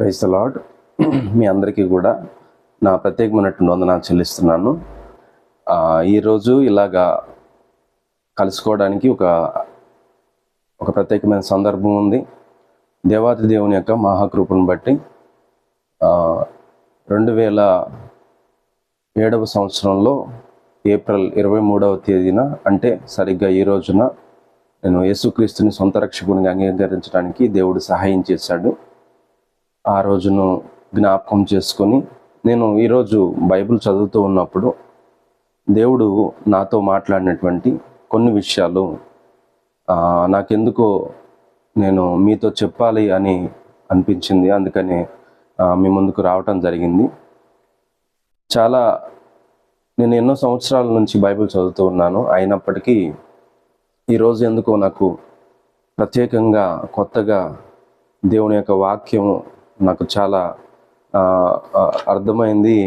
క్రైస్త lord మీ అందరికీ కూడా నా ప్రత్యేకమైనటువంటి వందనాలు చెల్లిస్తున్నాను. ఈరోజు ఇలాగా కలుసుకోవడానికి ఒక ఒక ప్రత్యేకమైన సందర్భం ఉంది. దేవాతి దేవుని యొక్క మహాకృపను బట్టి రెండు వేల ఏడవ సంవత్సరంలో ఏప్రిల్ ఇరవై మూడవ తేదీన అంటే సరిగ్గా ఈ రోజున నేను యేసుక్రీస్తుని సొంత రక్షకునిగా అంగీకరించడానికి దేవుడు సహాయం చేశాడు. ఆ రోజును జ్ఞాపకం చేసుకొని నేను ఈరోజు బైబిల్ చదువుతూ ఉన్నప్పుడు దేవుడు నాతో మాట్లాడినటువంటి కొన్ని విషయాలు నాకెందుకో నేను మీతో చెప్పాలి అని అనిపించింది. అందుకని మీ ముందుకు రావటం జరిగింది. చాలా నేను ఎన్నో సంవత్సరాల నుంచి బైబిల్ చదువుతూ ఉన్నాను. అయినప్పటికీ ఈరోజు ఎందుకో నాకు ప్రత్యేకంగా కొత్తగా దేవుని యొక్క వాక్యం నాకు చాలా అర్థమైంది.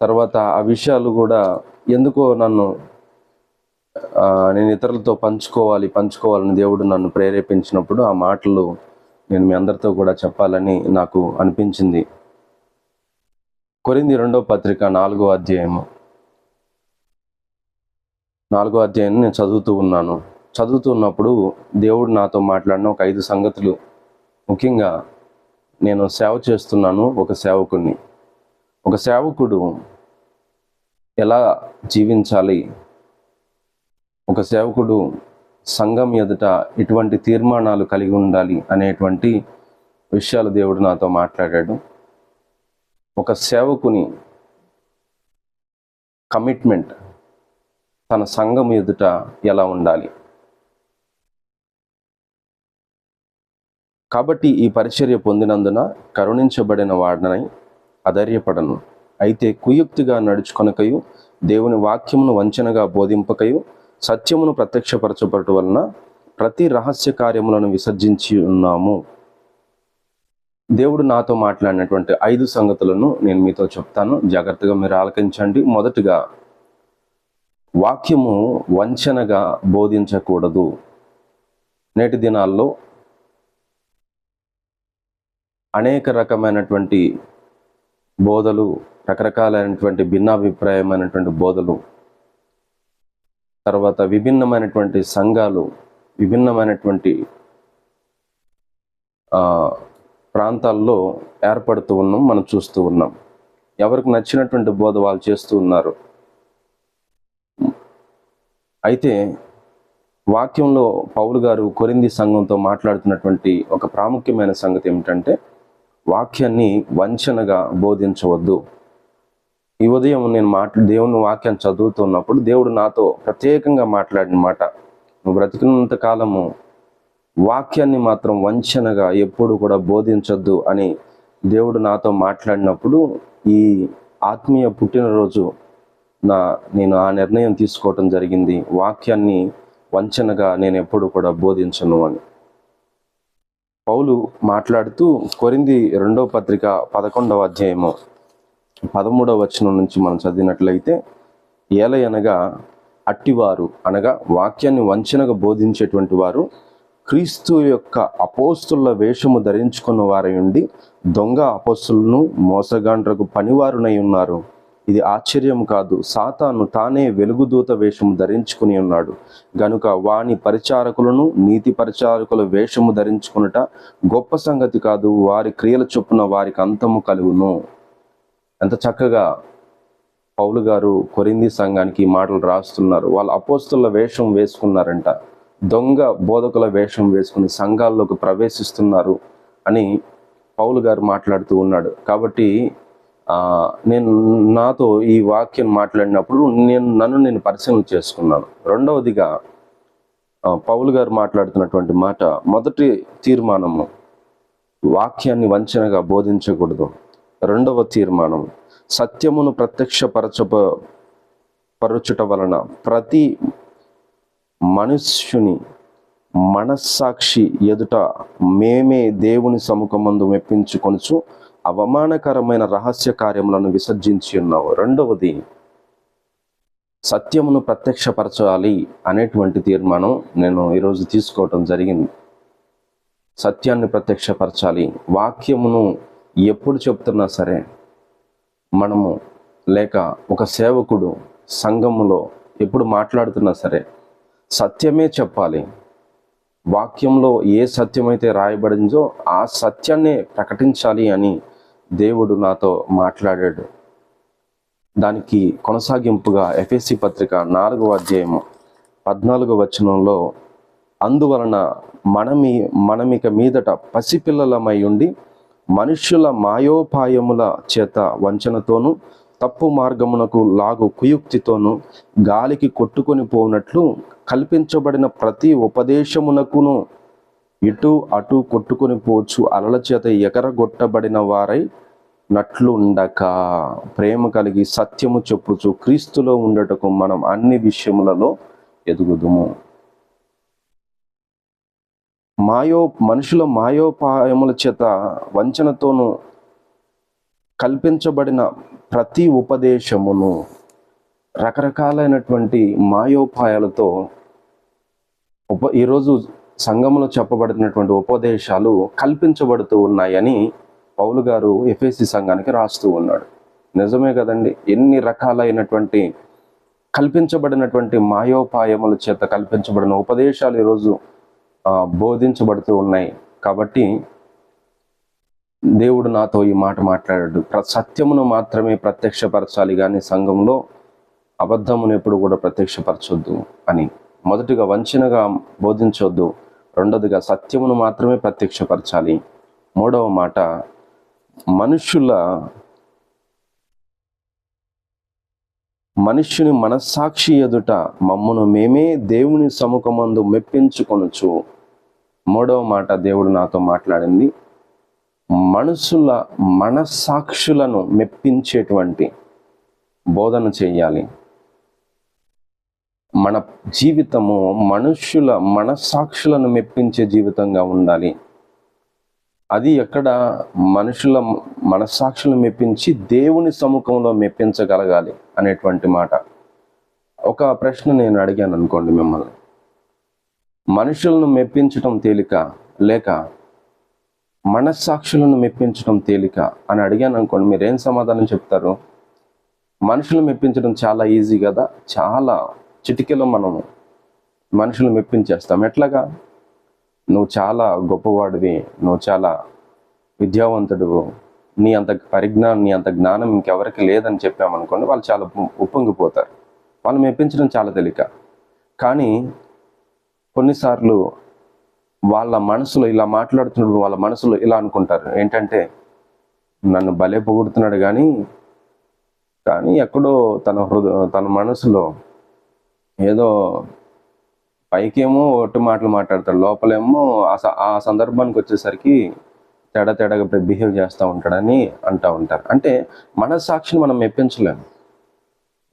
తర్వాత ఆ విషయాలు కూడా ఎందుకో నన్ను నేను ఇతరులతో పంచుకోవాలి పంచుకోవాలని దేవుడు నన్ను ప్రేరేపించినప్పుడు ఆ మాటలు నేను మీ అందరితో కూడా చెప్పాలని నాకు అనిపించింది. కొరింది రెండో పత్రిక నాలుగో అధ్యాయము. నాలుగో అధ్యాయం నేను చదువుతూ ఉన్నాను. చదువుతున్నప్పుడు దేవుడు నాతో మాట్లాడిన ఒక ఐదు సంగతులు. ముఖ్యంగా నేను సేవ చేస్తున్నాను ఒక సేవకుడిని ఒక సేవకుడు ఎలా జీవించాలి? ఒక సేవకుడు సంఘం ఎదుట ఎటువంటి తీర్మానాలు కలిగి ఉండాలి అనేటువంటి విషయాలు దేవుడు నాతో మాట్లాడాడు. ఒక సేవకుని కమిట్మెంట్ తన సంఘం ఎదుట ఎలా ఉండాలి? కాబట్టి ఈ పరిచర్య పొందినందున కరుణించబడిన వాడనై అధైర్యపడను. అయితే కుయుక్తిగా నడుచుకొనకయు దేవుని వాక్యమును వంచనగా బోధింపకయు సత్యమును ప్రత్యక్షపరచబడటం వలన ప్రతి రహస్య కార్యములను విసర్జించి ఉన్నాము. దేవుడు నాతో మాట్లాడినటువంటి ఐదు సంగతులను నేను మీతో చెప్తాను. జాగ్రత్తగా మీరు ఆలకించండి. మొదటిగా వాక్యము వంచనగా బోధించకూడదు. నేటి దినాల్లో అనేక రకమైనటువంటి బోధలు రకరకాలైనటువంటి భిన్నాభిప్రాయమైనటువంటి బోధలు తర్వాత విభిన్నమైనటువంటి సంఘాలు విభిన్నమైనటువంటి ప్రాంతాల్లో ఏర్పడుతూ ఉన్నాం మనం చూస్తూ ఉన్నాం. ఎవరికి నచ్చినటువంటి బోధ వాళ్ళు చేస్తూ ఉన్నారు. అయితే వాక్యంలో పౌలు గారు కొరింది సంఘంతో మాట్లాడుతున్నటువంటి ఒక ప్రాముఖ్యమైన సంగతి ఏమిటంటే వాక్యాన్ని వంచనగా బోధించవద్దు. ఈ ఉదయం నేను మాట్లా దేవుని వాక్యం చదువుతున్నప్పుడు దేవుడు నాతో ప్రత్యేకంగా మాట్లాడిన మాట. నువ్వు బ్రతికినంత కాలము వాక్యాన్ని మాత్రం వంచనగా ఎప్పుడు కూడా బోధించొద్దు అని దేవుడు నాతో మాట్లాడినప్పుడు ఈ ఆత్మీయ పుట్టినరోజు నా నేను ఆ నిర్ణయం తీసుకోవటం జరిగింది. వాక్యాన్ని వంచనగా నేను ఎప్పుడు కూడా బోధించను అని. పౌలు మాట్లాడుతూ కొరింది రెండవ పత్రిక పదకొండవ అధ్యాయము పదమూడవ వచనం నుంచి మనం చదివినట్లయితే ఏలయనగా అట్టివారు అనగా వాక్యాన్ని వంచనగా బోధించేటువంటి వారు క్రీస్తు యొక్క అపోస్తుల వేషము ధరించుకున్న వారై ఉండి దొంగ అపోస్తులను మోసగాండ్రకు పనివారునై ఉన్నారు. ఇది ఆశ్చర్యం కాదు. సాతాను తానే వెలుగుదూత వేషము ధరించుకుని ఉన్నాడు. గనుక వాని పరిచారకులను నీతి పరిచారకుల వేషము ధరించుకునుట గొప్ప సంగతి కాదు. వారి క్రియల చొప్పున వారికి అంతము కలుగును. ఎంత చక్కగా పౌలు గారు కొరింది సంఘానికి ఈ మాటలు రాస్తున్నారు. వాళ్ళు అపోస్తుల వేషం వేసుకున్నారంట. దొంగ బోధకుల వేషం వేసుకుని సంఘాల్లోకి ప్రవేశిస్తున్నారు అని పౌలు గారు మాట్లాడుతూ ఉన్నాడు. కాబట్టి నేను నాతో ఈ వాక్యం మాట్లాడినప్పుడు నేను నన్ను నేను పరిశీలన చేసుకున్నాను. రెండవదిగా పౌలు గారు మాట్లాడుతున్నటువంటి మాట మొదటి తీర్మానము వాక్యాన్ని వంచనగా బోధించకూడదు. రెండవ తీర్మానం సత్యమును ప్రత్యక్షపరచ పరచుట వలన ప్రతి మనుష్యుని మనస్సాక్షి ఎదుట మేమే దేవుని సముఖమందు మెప్పించుకొనుచు అవమానకరమైన రహస్య కార్యములను విసర్జించి ఉన్నావు. రెండవది సత్యమును ప్రత్యక్షపరచాలి అనేటువంటి తీర్మానం నేను ఈరోజు తీసుకోవటం జరిగింది. సత్యాన్ని ప్రత్యక్షపరచాలి. వాక్యమును ఎప్పుడు చెప్తున్నా సరే మనము లేక ఒక సేవకుడు సంఘములో ఎప్పుడు మాట్లాడుతున్నా సరే సత్యమే చెప్పాలి. వాక్యంలో ఏ సత్యమైతే రాయబడిందో ఆ సత్యాన్నే ప్రకటించాలి అని దేవుడు నాతో మాట్లాడాడు. దానికి కొనసాగింపుగా ఎఫ్ఎస్సి పత్రిక నాలుగవ అధ్యాయము పద్నాలుగో వచనంలో అందువలన మనమి మనమిక మీదట పసిపిల్లలమై ఉండి మనుష్యుల మాయోపాయముల చేత వంచనతోనూ తప్పు మార్గమునకు లాగు కుయుక్తితోనూ గాలికి కొట్టుకొని పోనట్లు కల్పించబడిన ప్రతి ఉపదేశమునకును ఇటు అటు కొట్టుకొని పోవచ్చు. అలల చేత ఎగరగొట్టబడిన వారై నట్లుండక. ప్రేమ కలిగి సత్యము చెప్పుచు క్రీస్తులో ఉండటకు మనం అన్ని విషయములలో ఎదుగుదుము. మాయో మనుషుల మాయోపాయముల చేత వంచనతోనూ కల్పించబడిన ప్రతి ఉపదేశమును రకరకాలైనటువంటి మాయోపాయాలతో ఉప ఈరోజు సంఘంలో చెప్పబడినటువంటి ఉపదేశాలు కల్పించబడుతూ ఉన్నాయని పౌలు గారు ఎఫ్ఎసి సంఘానికి రాస్తూ ఉన్నాడు. నిజమే కదండి ఎన్ని రకాలైనటువంటి కల్పించబడినటువంటి మాయోపాయముల చేత కల్పించబడిన ఉపదేశాలు ఈరోజు బోధించబడుతూ ఉన్నాయి. కాబట్టి దేవుడు నాతో ఈ మాట మాట్లాడాడు. ప్ర సత్యమును మాత్రమే ప్రత్యక్షపరచాలి కానీ సంఘంలో అబద్ధమును ఎప్పుడు కూడా ప్రత్యక్షపరచొద్దు అని. మొదటిగా వంచనగా బోధించొద్దు. రెండోదిగా సత్యమును మాత్రమే ప్రత్యక్షపరచాలి. మూడవ మాట మనుష్యుల మనుష్యుని మనస్సాక్షి ఎదుట మమ్మను మేమే దేవుని సముఖమందు మెప్పించుకొనుచు. మూడవ మాట దేవుడు నాతో మాట్లాడింది మనుషుల మనస్సాక్షులను మెప్పించేటువంటి బోధన చేయాలి. మన జీవితము మనుష్యుల మనస్సాక్షులను మెప్పించే జీవితంగా ఉండాలి. అది ఎక్కడ మనుషుల మనస్సాక్షులను మెప్పించి దేవుని సముఖంలో మెప్పించగలగాలి అనేటువంటి మాట. ఒక ప్రశ్న నేను అడిగాను అనుకోండి మిమ్మల్ని. మనుషులను మెప్పించటం తేలిక లేక మనస్సాక్షులను మెప్పించడం తేలిక అని అడిగాను అనుకోండి మీరు ఏం సమాధానం చెప్తారు? మనుషులు మెప్పించడం చాలా ఈజీ కదా? చాలా చిటికెలో మనము మనుషులు మెప్పించేస్తాం. ఎట్లాగా? నువ్వు చాలా గొప్పవాడివి నువ్వు చాలా విద్యావంతుడు నీ అంత పరిజ్ఞానం నీ అంత జ్ఞానం ఇంకెవరికి లేదని చెప్పామనుకోండి వాళ్ళు చాలా ఉప్పొంగిపోతారు. వాళ్ళు మెప్పించడం చాలా తేలిక. కానీ కొన్నిసార్లు వాళ్ళ మనసులో ఇలా మాట్లాడుతున్నప్పుడు వాళ్ళ మనసులో ఇలా అనుకుంటారు. ఏంటంటే నన్ను భలే పొగుడుతున్నాడు కానీ కానీ ఎక్కడో తన హృదయ తన మనసులో ఏదో పైకేమో ఒట్టు మాటలు మాట్లాడతాడు. లోపలేమో ఆ స- ఆ సందర్భానికి వచ్చేసరికి తేడా తేడాగా బిహేవ్ చేస్తూ ఉంటాడని అంటూ ఉంటారు. అంటే మనస్సాక్షిని మనం మెప్పించలేము.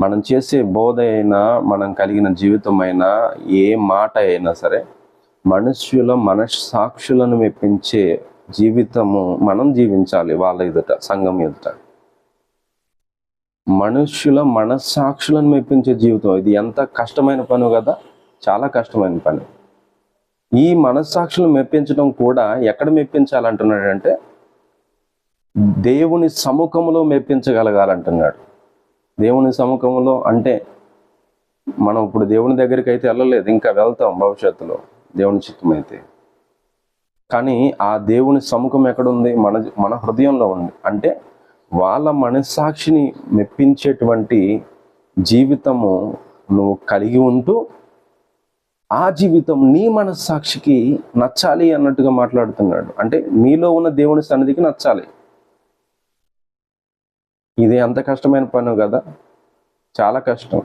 మనం చేసే బోధ అయినా మనం కలిగిన జీవితం అయినా ఏ మాట అయినా సరే మనుష్యుల మనస్సాక్షులను మెప్పించే జీవితము మనం జీవించాలి వాళ్ళ ఎదుట సంఘం ఎదుట. మనుష్యుల మనస్సాక్షులను మెప్పించే జీవితం. ఇది ఎంత కష్టమైన పను కదా? చాలా కష్టమైన పని. ఈ మనస్సాక్షులను మెప్పించడం కూడా ఎక్కడ మెప్పించాలంటున్నాడంటే దేవుని సముఖంలో మెప్పించగలగాలంటున్నాడు. దేవుని సముఖంలో అంటే మనం ఇప్పుడు దేవుని దగ్గరికి అయితే వెళ్ళలేదు ఇంకా వెళ్తాం భవిష్యత్తులో దేవుని చిత్తమైతే. కానీ ఆ దేవుని సముఖం ఎక్కడుంది? మన మన హృదయంలో ఉంది. అంటే వాళ్ళ మనస్సాక్షిని మెప్పించేటువంటి జీవితము నువ్వు కలిగి ఉంటూ ఆ జీవితం నీ మనస్సాక్షికి నచ్చాలి అన్నట్టుగా మాట్లాడుతున్నాడు. అంటే నీలో ఉన్న దేవుని సన్నిధికి నచ్చాలి. ఇది ఎంత కష్టమైన పని కదా? చాలా కష్టం.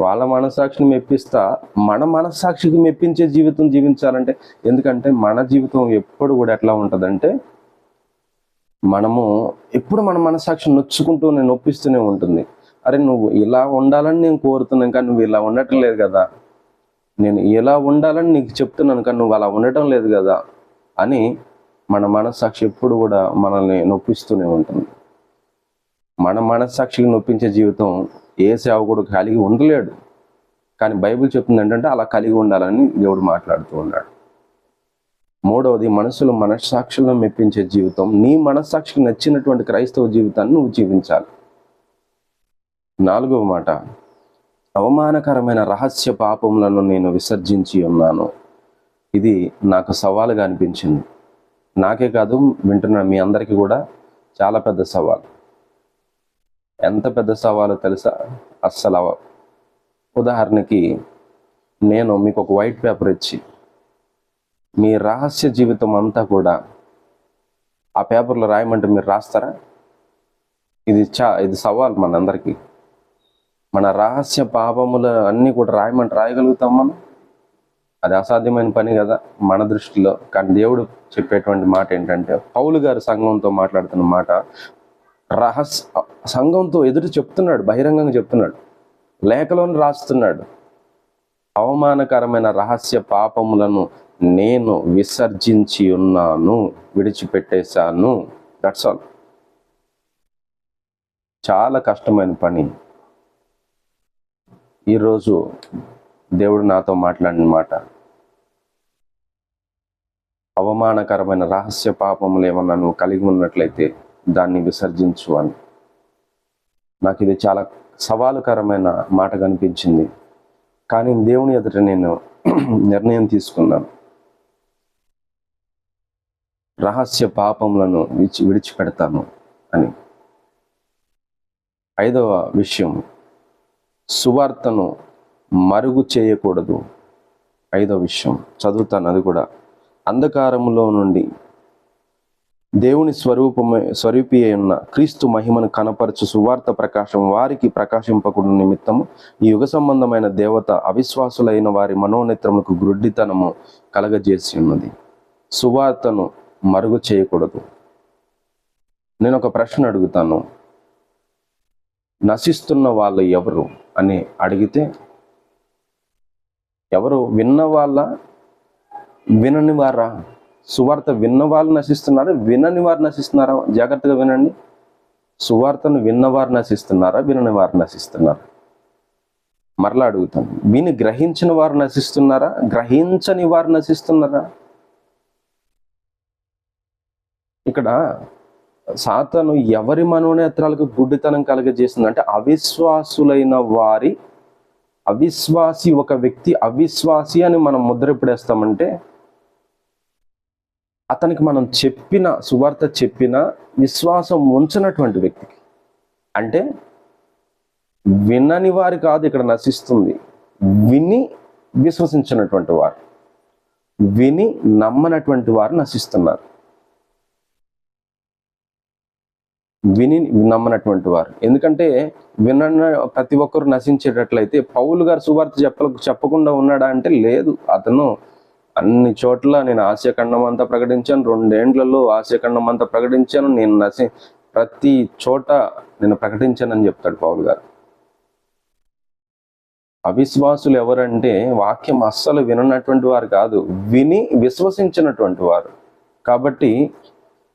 వాళ్ళ మనస్సాక్షిని మెప్పిస్తా మన మనస్సాక్షికి మెప్పించే జీవితం జీవించాలంటే ఎందుకంటే మన జీవితం ఎప్పుడు కూడా ఎట్లా ఉంటుందంటే మనము ఎప్పుడు మన మనస్సాక్షిని నొచ్చుకుంటూనే నొప్పిస్తూనే ఉంటుంది. అరే నువ్వు ఇలా ఉండాలని నేను కోరుతున్నాను కానీ నువ్వు ఇలా ఉండటం లేదు కదా. నేను ఎలా ఉండాలని నీకు చెప్తున్నాను కానీ నువ్వు అలా ఉండటం లేదు కదా అని మన మనస్సాక్షి ఎప్పుడు కూడా మనల్ని నొప్పిస్తూనే ఉంటుంది. మన మనస్సాక్షికి నొప్పించే జీవితం ఏ సేవకుడు కలిగి ఉండలేడు. కానీ బైబిల్ చెప్తుంది ఏంటంటే అలా కలిగి ఉండాలని దేవుడు మాట్లాడుతూ ఉన్నాడు. మూడవది మనసులో మనస్సాక్షులను మెప్పించే జీవితం. నీ మనస్సాక్షికి నచ్చినటువంటి క్రైస్తవ జీవితాన్ని నువ్వు జీవించాలి. నాలుగవ మాట అవమానకరమైన రహస్య పాపములను నేను విసర్జించి ఉన్నాను. ఇది నాకు సవాలుగా అనిపించింది. నాకే కాదు వింటున్న మీ అందరికీ కూడా చాలా పెద్ద సవాల్. ఎంత పెద్ద సవాలో తెలుసా? అస్సలు ఉదాహరణకి నేను మీకు ఒక వైట్ పేపర్ ఇచ్చి మీ రహస్య జీవితం అంతా కూడా ఆ పేపర్లో రాయమంటే మీరు రాస్తారా? ఇది చా ఇది సవాల్ మనందరికీ. మన రహస్య పాపములు అన్నీ కూడా రాయమంటే రాయగలుగుతాం మనం? అది అసాధ్యమైన పని కదా మన దృష్టిలో. కానీ దేవుడు చెప్పేటువంటి మాట ఏంటంటే పౌలు గారు సంఘంతో మాట్లాడుతున్న మాట రహస్య సంఘంతో ఎదురు చెప్తున్నాడు బహిరంగంగా చెప్తున్నాడు. లేఖలోని రాస్తున్నాడు. అవమానకరమైన రహస్య పాపములను నేను విసర్జించి ఉన్నాను విడిచిపెట్టేశాను. దట్స్ ఆల్ చాలా కష్టమైన పని. ఈరోజు దేవుడు నాతో మాట్లాడిన మాట. అవమానకరమైన రహస్య పాపములు ఏమన్నా నువ్వు కలిగి ఉన్నట్లయితే దాన్ని విసర్జించు అని. నాకు ఇది చాలా సవాలుకరమైన మాట కనిపించింది. కానీ దేవుని ఎదుట నేను నిర్ణయం తీసుకున్నాను. రహస్య పాపములను విడిచి విడిచిపెడతాను అని. ఐదవ విషయం సువార్తను మరుగు చేయకూడదు. ఐదవ విషయం చదువుతాను అది కూడా. అంధకారములో నుండి దేవుని స్వరూపమే స్వరూపి ఉన్న క్రీస్తు మహిమను కనపరచు సువార్త ప్రకాశం వారికి ప్రకాశింపకుడు నిమిత్తము ఈ యుగ సంబంధమైన దేవత అవిశ్వాసులైన వారి మనోనేత్రములకు గ్రుడ్డితనము కలగజేసి ఉన్నది. సువార్తను మరుగు చేయకూడదు. నేను ఒక ప్రశ్న అడుగుతాను. నశిస్తున్న వాళ్ళు ఎవరు అని అడిగితే ఎవరు విన్న వాళ్ళ వినని వారా? సువార్త విన్న వాళ్ళు నశిస్తున్నారా? వినని వారు నశిస్తున్నారా? జాగ్రత్తగా వినండి. సువార్తను విన్నవారు నశిస్తున్నారా? వినని వారు నశిస్తున్నారా? మరలా అడుగుతాను. విని గ్రహించిన వారు నశిస్తున్నారా? గ్రహించని వారు నశిస్తున్నారా? ఇక్కడ సాతను ఎవరి మనోనేత్రాలకు గుడ్డితనం కలగజేస్తుంది అంటే అవిశ్వాసులైన వారి అవిశ్వాసి ఒక వ్యక్తి అవిశ్వాసి అని మనం ముద్ర ఎప్పుడేస్తామంటే అతనికి మనం చెప్పిన సువార్త చెప్పిన విశ్వాసం ఉంచినటువంటి వ్యక్తికి. అంటే వినని వారి కాదు ఇక్కడ నశిస్తుంది. విని విశ్వసించినటువంటి వారు. విని నమ్మనటువంటి వారు నశిస్తున్నారు. విని నమ్మనటువంటి వారు. ఎందుకంటే వినన్న ప్రతి ఒక్కరు నశించేటట్లయితే పౌలు గారు సువార్త చెప్ప చెప్పకుండా ఉన్నాడా అంటే లేదు. అతను అన్ని చోట్ల నేను ఆశయఖండం అంతా ప్రకటించాను రెండేండ్లలో ఆశయఖండం అంతా ప్రకటించాను నేను నశి ప్రతి చోట నేను ప్రకటించానని చెప్తాడు పౌలు గారు. అవిశ్వాసులు ఎవరంటే వాక్యం అస్సలు విననటువంటి వారు కాదు విని విశ్వసించినటువంటి వారు. కాబట్టి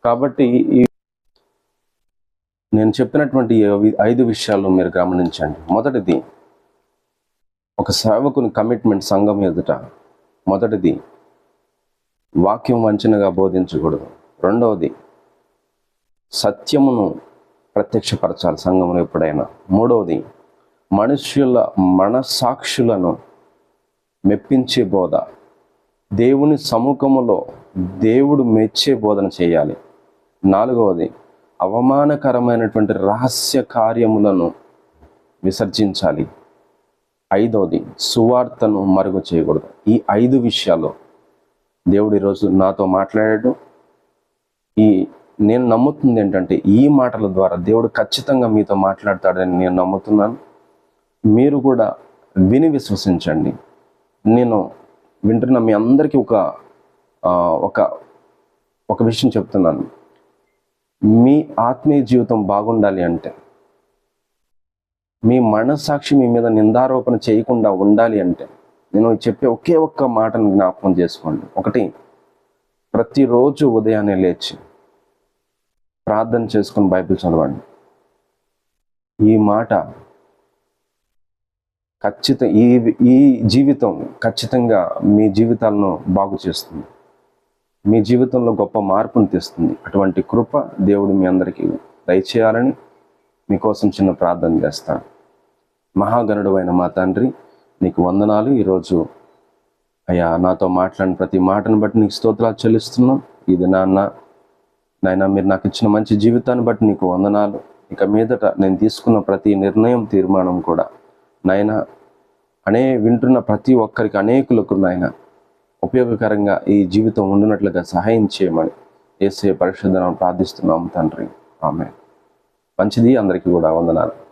కాబట్టి ఈ నేను చెప్పినటువంటి ఐదు విషయాలు మీరు గమనించండి. మొదటిది ఒక సేవకుని కమిట్మెంట్ సంఘం ఎదుట మొదటిది వాక్యం వంచనగా బోధించకూడదు. రెండవది సత్యమును ప్రత్యక్షపరచాలి సంఘంలో ఎప్పుడైనా. మూడవది మనుష్యుల మనసాక్షులను మెప్పించే బోధ. దేవుని సముఖములో దేవుడు మెచ్చే బోధన చేయాలి. నాలుగవది అవమానకరమైనటువంటి రహస్య కార్యములను విసర్జించాలి. ఐదవది సువార్తను మరుగు చేయకూడదు. ఈ ఐదు విషయాలు దేవుడు ఈరోజు నాతో మాట్లాడాడు. ఈ నేను నమ్ముతుంది ఏంటంటే ఈ మాటల ద్వారా దేవుడు ఖచ్చితంగా మీతో మాట్లాడతాడని నేను నమ్ముతున్నాను. మీరు కూడా విని విశ్వసించండి. నేను వింటున్న మీ అందరికీ ఒక ఒక ఒక విషయం చెప్తున్నాను. మీ ఆత్మీయ జీవితం బాగుండాలి అంటే మీ మనస్సాక్షి మీ మీద నిందారోపణ చేయకుండా ఉండాలి అంటే నేను చెప్పే ఒకే ఒక్క మాటను జ్ఞాపకం చేసుకోండి. ఒకటి ప్రతిరోజు ఉదయాన్నే లేచి ప్రార్థన చేసుకుని బైబిల్ చదవండి. ఈ మాట ఖచ్చిత ఈ ఈ జీవితం ఖచ్చితంగా మీ జీవితాలను బాగు చేస్తుంది. మీ జీవితంలో గొప్ప మార్పును తెస్తుంది. అటువంటి కృప దేవుడు మీ అందరికీ దయచేయాలని మీకోసం చిన్న ప్రార్థన చేస్తాను మహాగణుడు అయిన మా తండ్రి నీకు వందనాలు. ఈరోజు అయ్యా నాతో మాట్లాడిన ప్రతి మాటను బట్టి నీకు స్తోత్రాలు చెల్లిస్తున్నాం. ఇది నాన్న నాయన మీరు నాకు ఇచ్చిన మంచి జీవితాన్ని బట్టి నీకు వందనాలు. ఇక మీదట నేను తీసుకున్న ప్రతి నిర్ణయం తీర్మానం కూడా నాయన అనే వింటున్న ప్రతి ఒక్కరికి అనేకులకు నాయన ఉపయోగకరంగా ఈ జీవితం ఉండినట్లుగా సహాయం చేయమని ఏసే పరిశుద్ధనం ప్రార్థిస్తున్నాం తండ్రి. ఆమె మంచిది అందరికీ కూడా. వందనాలు.